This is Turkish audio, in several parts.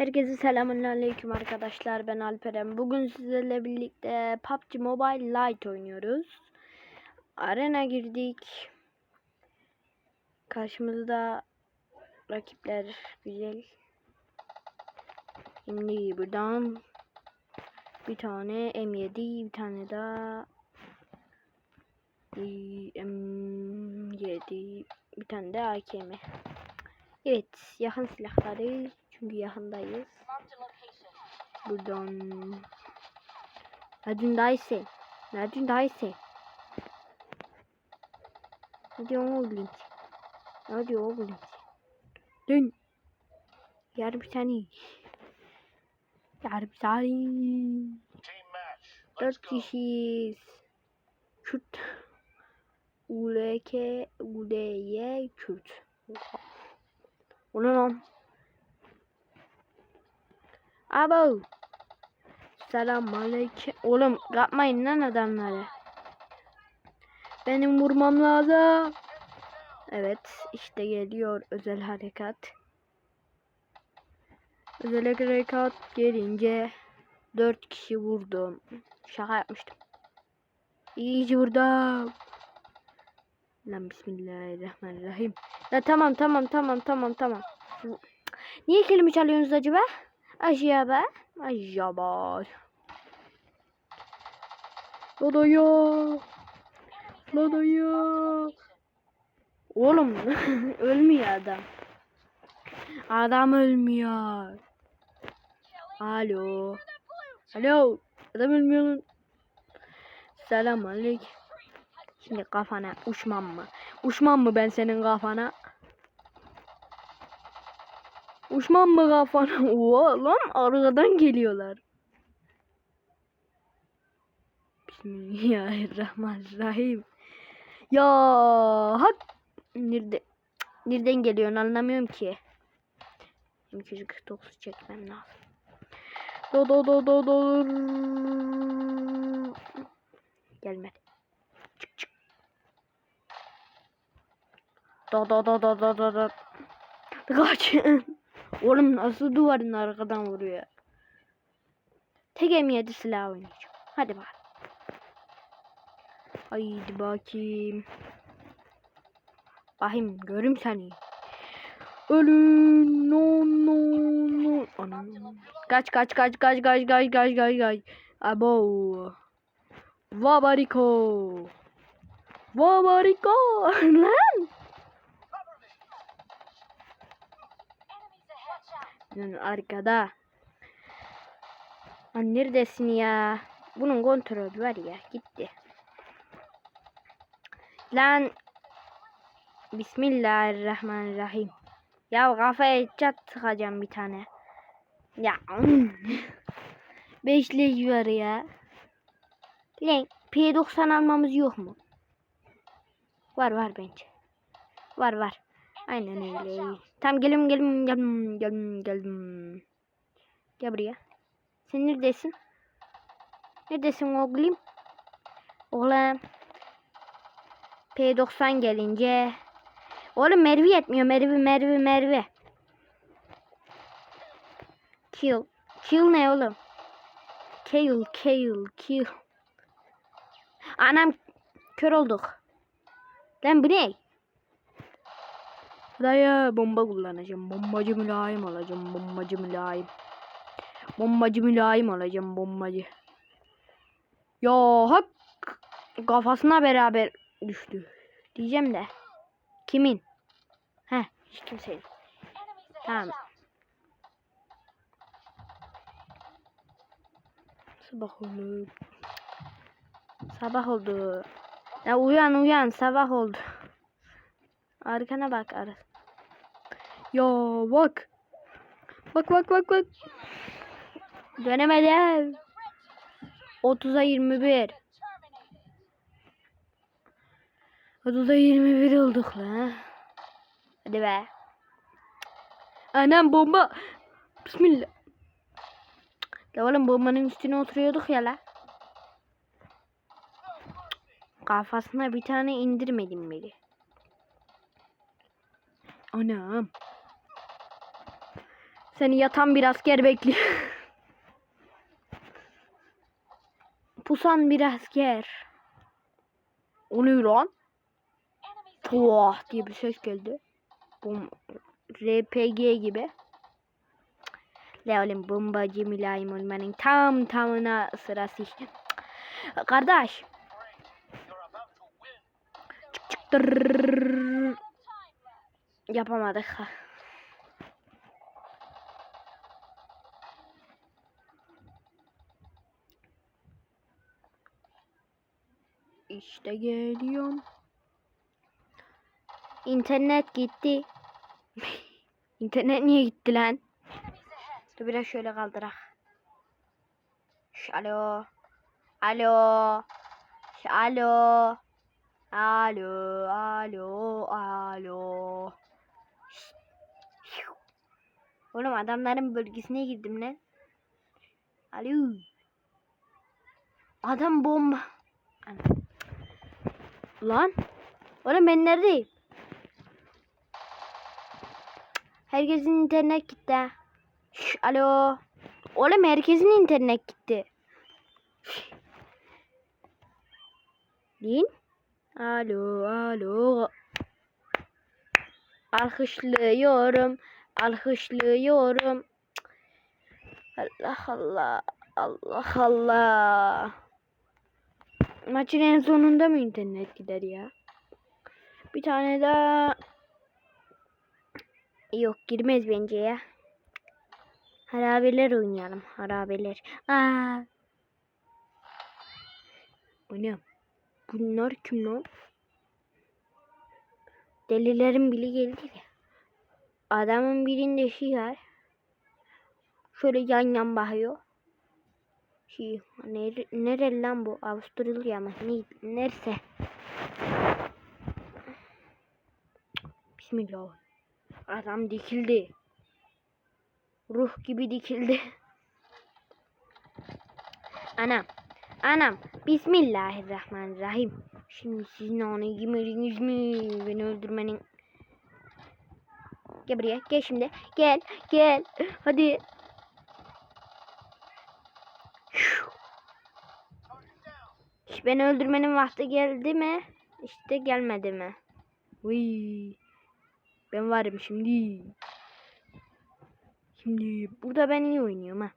Herkese selamünaleyküm arkadaşlar. Ben Alperen. Bugün sizlerle birlikte PUBG Mobile Lite oynuyoruz. Arena girdik. Karşımızda rakipler güzel. Şimdi buradan bir tane M7, bir tane daha M7, bir tane de AKM. Evet, yakın silahları çünkü yakındayız. Buradan Nereden daha iyisi? Nereden daha iyisi? Ne diyorsun oğlum? Ne diyor oğlum? Yarım saniye. Yarım saniye. Team match. Let's Dört kişiyiz. Kürt. ULK, ULY, Kürt. Oha. O ne lan? Abo. Selam aleyküm. Oğlum yapmayın lan adamları. Benim vurmam lazım. Evet işte geliyor özel harekat. Özel harekat gelince dört kişi vurdum. Şaka yapmıştım. İyice vurdum. Lan bismillahirrahmanirrahim. Ya tamam tamam tamam tamam tamam. Niye kelime çalıyorsunuz acaba? Acaba. Acaba. Lodaya. Lodaya. Oğlum ölmüyor adam. Adam ölmüyor. Alo. Alo. Adam ölmüyor. Selam aleyküm. Şimdi kafana uçmam mı? Uçmam mı ben senin kafana? Uçmam mı kafana? Oha arkadan geliyorlar. Bismillahirrahmanirrahim. Ya hak. Nerede? Nereden geliyorsun anlamıyorum ki. 249 çekmem lazım. Do do do do do. Gelmedi. Çık çık. Do do do do do do do. Kaç. Oğlum nasıl duvarın arkadan vuruyor? Tek M7 silah oynayacağım. Hadi bak. Haydi bakayım. Bakayım görüm seni. Ölün no no no. Anam. Kaç kaç kaç kaç kaç kaç kaç kaç kaç. Abo. Vabariko. Vabariko. Lan. Lan arkada. Lan neredesin ya? Bunun kontrolü var ya. Gitti. Lan. Bismillahirrahmanirrahim. Ya kafaya çat tıkacağım bir tane. Ya. Beşleş var ya. Lan P90 almamız yok mu? Var var bence. Var var. Aynen öyle. Tam gelim gelim gelim gelim gelim. Gel buraya. Sen neredesin? Neredesin oğlum? Oğlum. P90 gelince. Oğlum mervi yetmiyor. Mervi mervi mervi. Kill. Kill ne oğlum? Kill kill kill. Anam kör olduk. Lan bu ne? Dayı bomba kullanacağım. Bombacı mülayim olacağım. Bombacı mülayim. Bombacı mülayim olacağım. Bombacı. Ya hak kafasına beraber düştü. Diyeceğim de. Kimin? Heh hiç kimsenin. Tamam. Sabah oldu. Sabah oldu. Ya uyan uyan sabah oldu. Arkana bak Aras. Ya bak. Bak bak bak bak. Dönemedim. 30'a 21. 30'a 21 olduk lan. Hadi be. Anam bomba. Bismillah. Ya oğlum bombanın üstüne oturuyorduk ya la. Kafasına bir tane indirmedim biri. Anam. Seni yatan bir asker bekliyor. Pusan bir asker. O ne lan? Tuah diye bir ses geldi. Bu RPG gibi. La oğlum bombacı mülayim olmanın tam tamına sırası işte. Kardeş. Win. Tırrrr. Yapamadık. İşte geliyorum. İnternet gitti. İnternet niye gitti lan? Dur biraz şöyle kaldırak. Alo. Alo. Alo. Alo, alo, alo. Oğlum adamların bölgesine girdim lan. Alo. Adam bomba. Ana. Lan. Oğlum ben neredeyim? Herkesin internet gitti. Şş, alo. Oğlum herkesin internet gitti. Din. Alo, alo. Alkışlıyorum, alkışlıyorum. Allah Allah, Allah Allah. Maçın en sonunda mı internet gider ya? Bir tane daha. Yok girmez bence ya. Harabeler oynayalım, harabeler. Aa. O ne? Bunlar kim lan? Delilerin biri geldi ya. Adamın birinde şey var. Şöyle yan yan bakıyor. Şey, nere, nere lan bu? Avustralya mı? Ne, nerese? Bismillah. Adam dikildi. Ruh gibi dikildi. Anam. Anam. Bismillahirrahmanirrahim. Şimdi sizin onu yemediniz mi? Beni öldürmenin. Gel buraya. Gel şimdi. Gel. Gel. Hadi. İşte beni öldürmenin vakti geldi mi? İşte gelmedi mi? Uy. Ben varım şimdi. Şimdi burada ben iyi oynuyorum ha.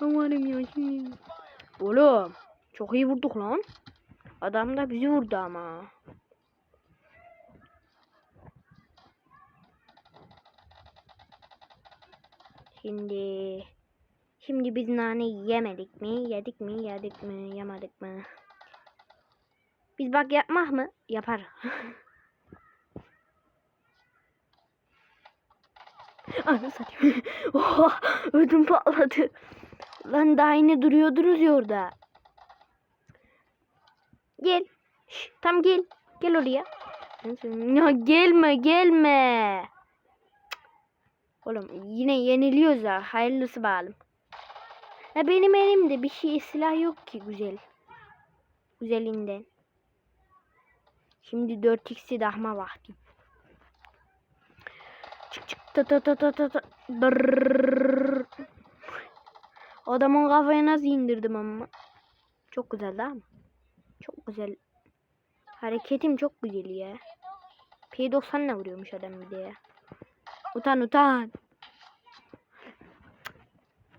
Ben varım ya şimdi. Oğlum çok iyi vurduk lan. Adam da bizi vurdu ama. Şimdi şimdi biz nane yemedik mi? Yedik mi? Yedik mi? Yemedik mi? Biz bak yapmak mı? Yapar. Anı satayım. Oha, ödüm patladı. Lan daha yine duruyordunuz ya orada. Gel. Şş, tam gel. Gel oraya. Ya gelme gelme. Oğlum yine yeniliyoruz ya. Hayırlısı bakalım. Ya benim elimde bir şey silah yok ki güzel. Güzelinden. Şimdi 4x'i dahma vakti. Çık çık ta ta ta ta ta ta. Adamın kafaya nasıl indirdim ama. Çok güzel değil mi? Çok güzel. Hareketim çok güzel ya. P90 ne vuruyormuş adam bir de ya. Utan utan.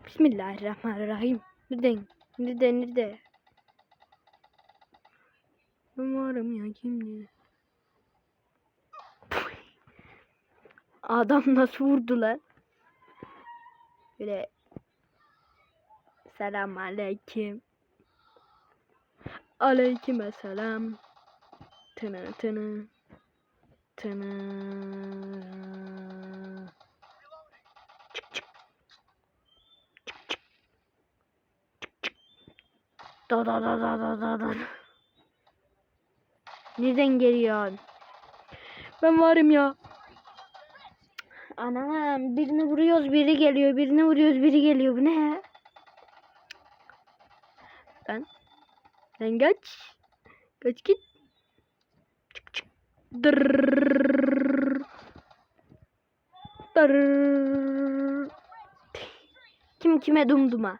Bismillahirrahmanirrahim. Nereden? Nerede? Nerede? Ben varım ya kimdi? Adam nasıl vurdu lan? Böyle Selam aleyküm. Aleyküm selam. Tını tını. Tını. Çık çık. Çık çık. Çık çık. Da da da da da da da. Nereden geliyorsun? Ben varım ya. Anam birini vuruyoruz biri geliyor birini vuruyoruz biri geliyor bu ne? Ben sen kaç. Kaç git. Çık çık. Dırrrr. Darrrr. Kim kime dumduma.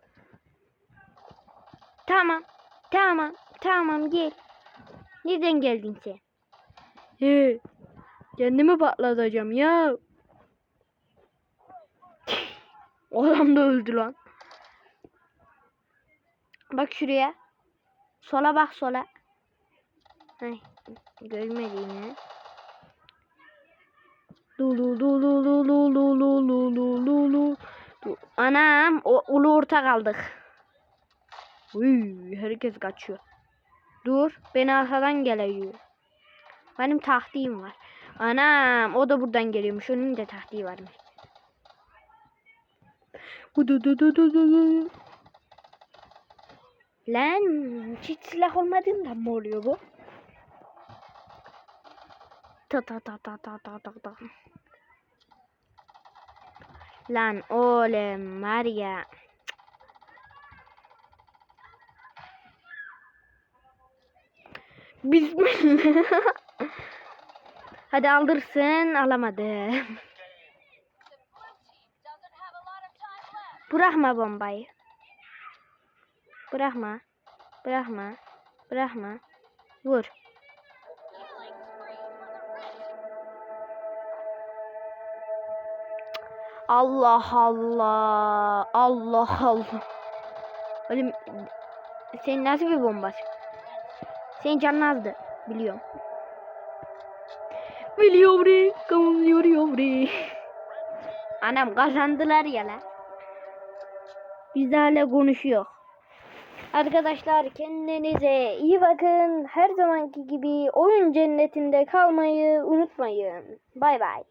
Tamam. Tamam. Tamam gel. Nereden geldin sen? He. Kendimi patlatacağım ya. Adam da öldü lan. Bak şuraya. Sola bak sola. Heh, görmedi yine. Lulu. Anam ulu orta kaldık. Uy, herkes kaçıyor. Dur beni arkadan geliyor. Benim tahtiğim var. Anam o da buradan geliyormuş. Onun da tahtiği varmış. Lan hiç silah olmadığından mı oluyor bu? Ta ta ta ta ta ta ta ta. Lan oğlum var ya. Bismillah. Hadi aldırsın alamadım. Bırakma bombayı. Bırakma. Bırakma. Bırakma. Vur. Allah Allah. Allah Allah. Oğlum sen nasıl bir bomba? Senin canın azdı. Biliyorum. Biliyorum. Biliyorum. Anam kazandılar ya lan. Biz de hala konuşuyor. Arkadaşlar kendinize iyi bakın. Her zamanki gibi oyun cennetinde kalmayı unutmayın. Bay bay.